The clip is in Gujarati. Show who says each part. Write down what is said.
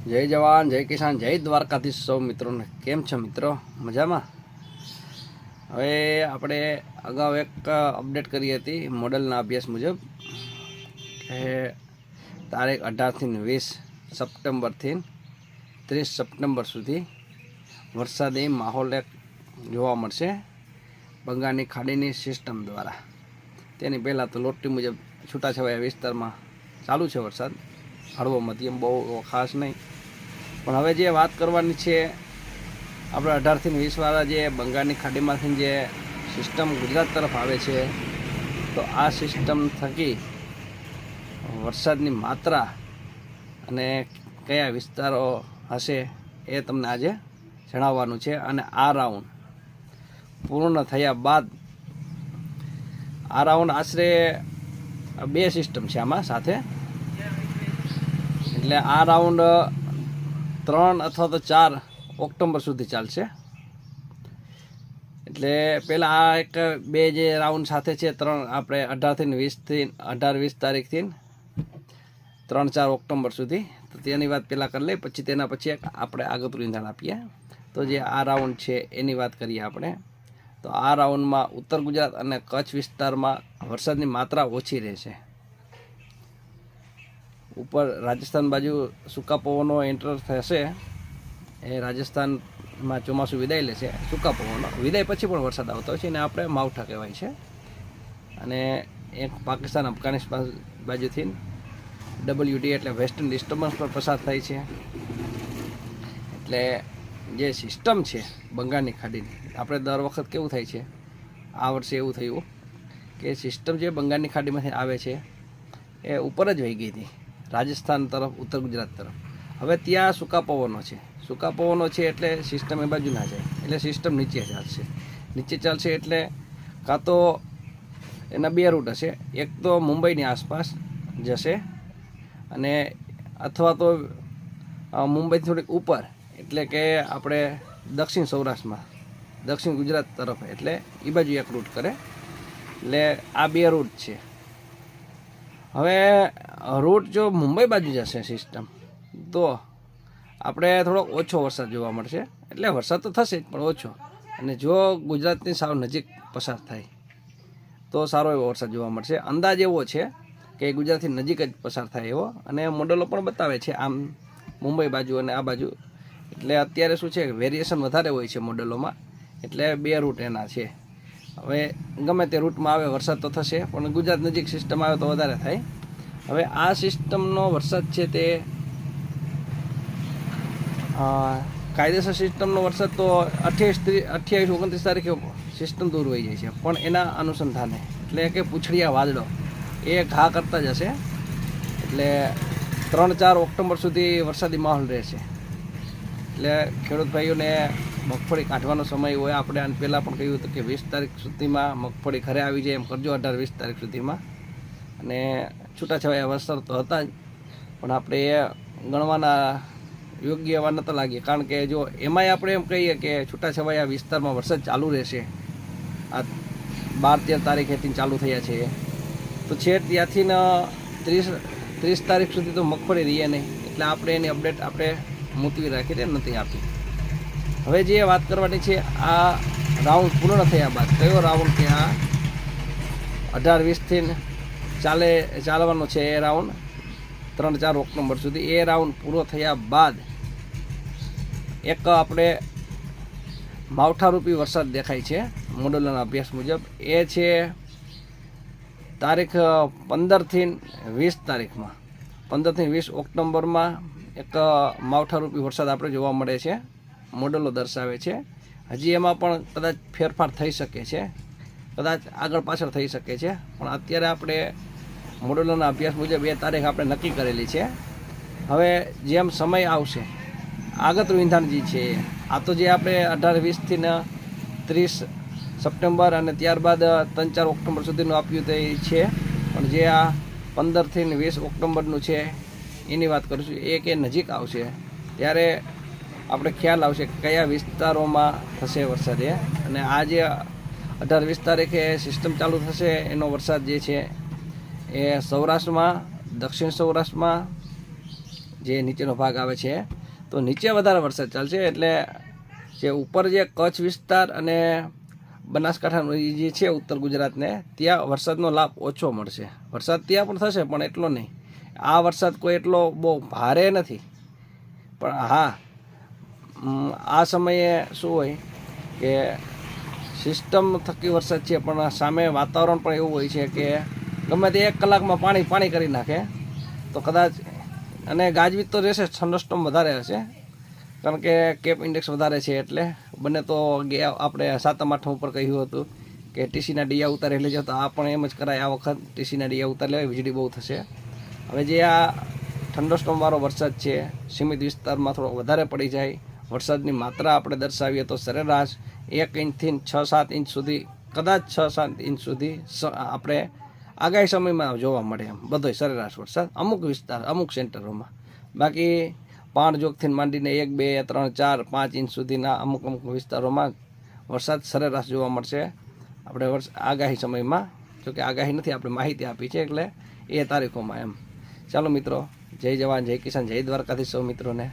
Speaker 1: જય જવાન, જય કિસાન, જય દ્વારકાધીશ સૌ મિત્રોને. કેમ છે મિત્રો? મજામાં? હવે આપણે અગાઉ એક અપડેટ કરી હતી મોડલના અભ્યાસ મુજબ કે તારીખ અઢારથી વીસ સપ્ટેમ્બરથી ત્રીસ સપ્ટેમ્બર સુધી વરસાદી માહોલ એક જોવા મળશે બંગાળની ખાડીની સિસ્ટમ દ્વારા. તેની પહેલાં તો લોટી મુજબ છૂટાછવાયા વિસ્તારમાં ચાલુ છે વરસાદ. હળવો મધ્યમ બહુ ખાસ નહીં. પણ હવે જે વાત કરવાની છે, આપણે અઢારથી વીસવાળા જે બંગાળની ખાડીમાંથી જે સિસ્ટમ ગુજરાત તરફ આવે છે, તો આ સિસ્ટમ થકી વરસાદની માત્રા અને કયા વિસ્તારો હશે એ તમને આજે જણાવવાનું છે અને આ રાઉન્ડ પૂર્ણ થયા બાદ આ રાઉન્ડ આશરે બે સિસ્ટમ છે આમાં સાથે. એટલે આ રાઉન્ડ ત્રણ અથવા તો ચાર ઓક્ટોબર સુધી ચાલશે. એટલે પહેલાં આ એક, બે જે રાઉન્ડ સાથે છે, ત્રણ આપણે અઢારથી વીસથી અઢાર વીસ તારીખથી ત્રણ ચાર ઓક્ટોબર સુધી. તો તેની વાત પહેલાં કરી લઈએ, પછી તેના પછી આપણે આગતરું ઇંધણ આપીએ. તો જે આ રાઉન્ડ છે, એની વાત કરીએ આપણે. તો આ રાઉન્ડમાં ઉત્તર ગુજરાત અને કચ્છ વિસ્તારમાં વરસાદની માત્રા ઓછી રહેશે. ઉપર રાજસ્થાન બાજુ સૂકા પવનો એન્ટર થશે, એ રાજસ્થાનમાં ચોમાસું વિદાય લેશે, સૂકા પવનો. વિદાય પછી પણ વરસાદ આવતો છે, એને આપણે માવઠા કહેવાય છે. અને એક પાકિસ્તાન અફઘાનિસ્તાન બાજુથી ડબલ્યુડી એટલે વેસ્ટર્ન ડિસ્ટર્બન્સ પર પસાર થાય છે. એટલે જે સિસ્ટમ છે, બંગાળની ખાડીની, આપણે દર વખત કેવું થાય છે, આ વર્ષે એવું થયું કે સિસ્ટમ જે બંગાળની ખાડીમાંથી આવે છે, એ ઉપર જ વહી ગઈ હતી. રાજસ્થાન તરફ, ઉત્તર ગુજરાત તરફ. હવે ત્યાં સૂકા પવનો છે. સૂકા પવનો છે એટલે સિસ્ટમ એ બાજુ ના જાય. એટલે સિસ્ટમ નીચે ચાલશે. નીચે ચાલશે એટલે કાં તો એના બે રૂટ હશે. એક તો મુંબઈની આસપાસ જશે અને અથવા તો મુંબઈ થોડીક ઉપર. એટલે કે આપણે દક્ષિણ સૌરાષ્ટ્રમાં. દક્ષિણ ગુજરાત તરફ. એટલે એ બાજુ એક રૂટ કરે. એટલે આ બે રૂટ છે. હવે રૂટ જો મુંબઈ બાજુ જશે સિસ્ટમ તો આપણે થોડોક ઓછો વરસાદ જોવા મળશે. એટલે વરસાદ તો થશે જ, પણ ઓછો. અને જો ગુજરાતની સાવ નજીક પસાર થાય, તો સારો એવો વરસાદ જોવા મળશે. અંદાજ એવો છે કે ગુજરાતથી નજીક જ પસાર થાય એવો. અને મોડલો પણ બતાવે છે આમ મુંબઈ બાજુ અને આ બાજુ. એટલે અત્યારે શું છે વેરિએશન વધારે હોય છે મોડલોમાં એટલે બે રૂટ એના છે. હવે ગમે તે રૂટમાં આવે, વરસાદ તો થશે, પણ ગુજરાત નજીક સિસ્ટમ આવે તો વધારે થાય. હવે આ સિસ્ટમનો વરસાદ છે તે કાયદેસર સિસ્ટમનો વરસાદ તો અઠ્યાવીસ અઠ્યાવીસ, ઓગણત્રીસ તારીખે સિસ્ટમ દૂર હોઈ જાય છે. પણ એના અનુસંધાને, એટલે કે પૂછડિયા વાદળો, એ ઘા કરતા જ હશે એટલે ત્રણ ચાર ઓક્ટોબર સુધી વરસાદી માહોલ રહેશે. એટલે ખેડૂત ભાઈઓને મગફળી કાઢવાનો સમય હોય. આપણે આને પહેલાં પણ કહ્યું હતું કે વીસ તારીખ સુધીમાં મગફળી ઘરે આવી જાય એમ કરજો અઢાર, વીસ તારીખ સુધીમાં. અને છૂટાછવાયા વરસાદ તો હતા જ. પણ આપણે ગણવાના યોગ્ય એવા નહોતા લાગીએ કારણ કે જો એમાંય આપણે એમ કહીએ કે છૂટાછવાયા વિસ્તારમાં વરસાદ ચાલુ રહેશે. આ બાર તેર તારીખેથી ચાલુ થયા છે. તો છે ત્યાંથી ને ત્રીસ ત્રીસ તારીખ સુધી તો મગફળી રહીએ નહીં. એટલે આપણે એની અપડેટ આપણે મૂકવી રાખી દે નથી આપી. હવે જે વાત કરવાની છે, આ રાઉન્ડ પૂર્ણ થયા બાદ, કયો રાઉન્ડ કે આ? અઢાર વીસથી ચાલે ચાલવાનો છે એ રાઉન્ડ ત્રણ ચાર ઓક્ટોબર સુધી. એ રાઉન્ડ પૂરો થયા બાદ એક આપણે માવઠારૂપી વરસાદ દેખાય છે, મોડલોના અભ્યાસ મુજબ. એ છે તારીખ પંદરથી વીસ તારીખમાં. પંદરથી વીસ ઓક્ટોબરમાં એક માવઠારૂપી વરસાદ આપણે જોવા મળે છે. મોડલો દર્શાવે છે. હજી એમાં પણ કદાચ ફેરફાર થઈ શકે છે. કદાચ આગળ પાછળ થઈ શકે છે. પણ અત્યારે આપણે મોડલોના અભ્યાસ મુજબ બે તારીખ આપણે નક્કી કરેલી છે. હવે જેમ સમય આવશે, આગતરું ઈંધણ જે છે, આ તો જે આપણે અઢાર વીસથી ત્રીસ સપ્ટેમ્બર અને ત્યારબાદ ત્રણ ચાર ઓક્ટોબર સુધીનું આપ્યું તે છે. પણ જે આ પંદરથી વીસ ઓક્ટોબરનું છે, એની વાત કરું છું, એ કે નજીક આવશે. ત્યારે આપણે ખ્યાલ આવશે કયા વિસ્તારોમાં થશે વરસાદ અને આ જે અઢાર વીસ તારીખે સિસ્ટમ ચાલુ થશે. એનો વરસાદ જે છે એ સૌરાષ્ટ્રમાં, દક્ષિણ સૌરાષ્ટ્રમાં જે નીચેનો ભાગ આવે છે, તો નીચે વધારે વરસાદ ચાલશે. એટલે જે ઉપર જે કચ્છ વિસ્તાર અને બનાસકાંઠાનો જે છે ઉત્તર ગુજરાતને, ત્યાં વરસાદનો લાભ ઓછો મળશે. વરસાદ ત્યાં પણ થશે, પણ એટલો નહીં. આ વરસાદ કોઈ એટલો બહુ ભારે નથી. પણ હા આ સમયે શું હોય કે સિસ્ટમ થકી વરસાદ છે, પણ સામે વાતાવરણ પણ એવું હોય છે કે ગમે તે એક કલાકમાં પાણી પાણી કરી નાખે, તો કદાચ અને ગાજવીજ તો રહેશે થંડરસ્ટોમ વધારે હશે, કારણ કે કેપ ઇન્ડેક્સ વધારે છે એટલે બંને તો ગયા આપણે સાતમ આઠમ ઉપર કહ્યું હતું કે ટીસીના ડીયા ઉતારી લેજો તો આ પણ એમ જ કરાય, આ વખત ટીસીના ડીયા ઉતારી લેવાય, વીજળી બહુ થશે. હવે જે આ થંડરસ્ટોમવાળો વરસાદ છે, સીમિત વિસ્તારમાં થોડો વધારે પડી જાય, વરસાદની માત્રા આપણે દર્શાવીએ તો સરેરાશ એક ઇંચથી છ સાત ઇંચ સુધી, કદાચ છ સાત ઇંચ સુધી આપણે આગાહી સમયમાં જોવા મળે એમ. બધો સરેરાશ વરસાદ અમુક વિસ્તાર, અમુક સેન્ટરોમાં. બાકી પાંચ જોગથી માંડીને એક, બે, ત્રણ, ચાર, પાંચ ઇંચ સુધીના અમુક અમુક વિસ્તારોમાં વરસાદ સરેરાશ જોવા મળશે. આપણે વર્ષ, આગાહી સમયમાં, જોકે આગાહી નથી, આપણે માહિતી આપી છે એટલે એ તારીખોમાં એમ. ચાલો મિત્રો, જય જવાન, જય કિસાન, જય દ્વારકાથી સૌ મિત્રોને.